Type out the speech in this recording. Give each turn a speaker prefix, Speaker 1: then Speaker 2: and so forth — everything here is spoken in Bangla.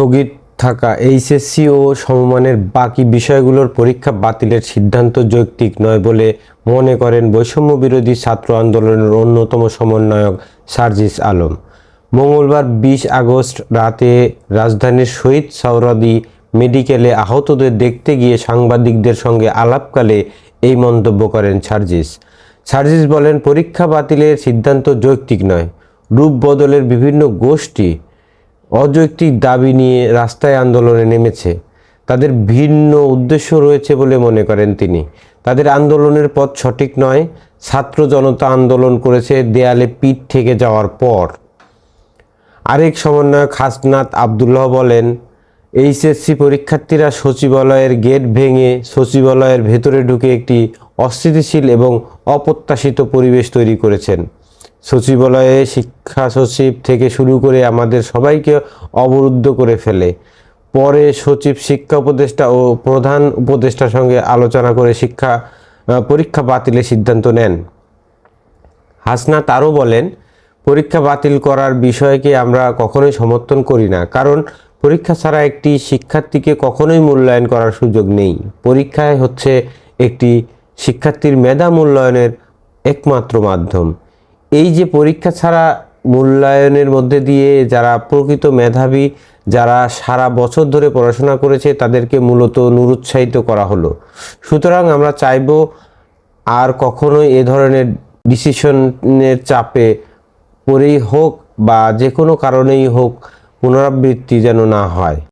Speaker 1: স্থগিত থাকা এইচএসসি ও সমমানের বাকি বিষয়গুলোর পরীক্ষা বাতিলের সিদ্ধান্ত যৌক্তিক নয় বলে মনে করেন বৈষম্য বিরোধী ছাত্র আন্দোলনের অন্যতম সমন্বয়ক সার্জিস আলম। মঙ্গলবার বিশ আগস্ট রাতে রাজধানীর শহীদ সাউরাদি মেডিকেলে আহতদের দেখতে গিয়ে সাংবাদিকদের সঙ্গে আলাপকালে এই মন্তব্য করেন সার্জিস। সার্জিস বলেন, পরীক্ষা বাতিলের সিদ্ধান্ত যৌক্তিক নয়। রূপ বদলের বিভিন্ন গোষ্ঠী অযৌক্তিক দাবি নিয়ে রাস্তায় আন্দোলনে নেমেছে। তাদের ভিন্ন উদ্দেশ্য রয়েছে বলে মনে করেন তিনি। তাদের আন্দোলনের পথ সঠিক নয়। ছাত্র জনতা আন্দোলন করেছে দেয়ালে পিঠ থেকে যাওয়ার পর। আরেক সমন্বয়ক হাসনাত আবদুল্লাহ বলেন, এইচএসসি পরীক্ষার্থীরা সচিবালয়ের গেট ভেঙে সচিবালয়ের ভেতরে ঢুকে একটি অস্থিতিশীল এবং অপ্রত্যাশিত পরিবেশ তৈরি করেছেন। সচিবালয়ে শিক্ষা সচিব থেকে শুরু করে আমাদের সবাইকে অবরুদ্ধ করে ফেলে। পরে সচিব, শিক্ষা উপদেষ্টা ও প্রধান উপদেষ্টার সঙ্গে আলোচনা করে শিক্ষা পরীক্ষা বাতিলের সিদ্ধান্ত নেন। হাসনাত আরও বলেন, পরীক্ষা বাতিল করার বিষয়কে আমরা কখনোই সমর্থন করি না, কারণ পরীক্ষা ছাড়া একটি শিক্ষার্থীকে কখনোই মূল্যায়ন করার সুযোগ নেই। পরীক্ষায় হচ্ছে একটি শিক্ষার্থীর মেধা মূল্যায়নের একমাত্র মাধ্যম। এই যে পরীক্ষা ছাড়া মূল্যায়নের মধ্যে দিয়ে যারা প্রকৃত মেধাবী, যারা সারা বছর ধরে পড়াশোনা করেছে, তাদেরকে মূলত নিরুৎসাহিত করা হলো। সুতরাং আমরা চাইব আর কখনোই এ ধরনের ডিসিশনের চাপে পরেই হোক বা যে কোনো কারণেই হোক পুনরাবৃত্তি যেন না হয়।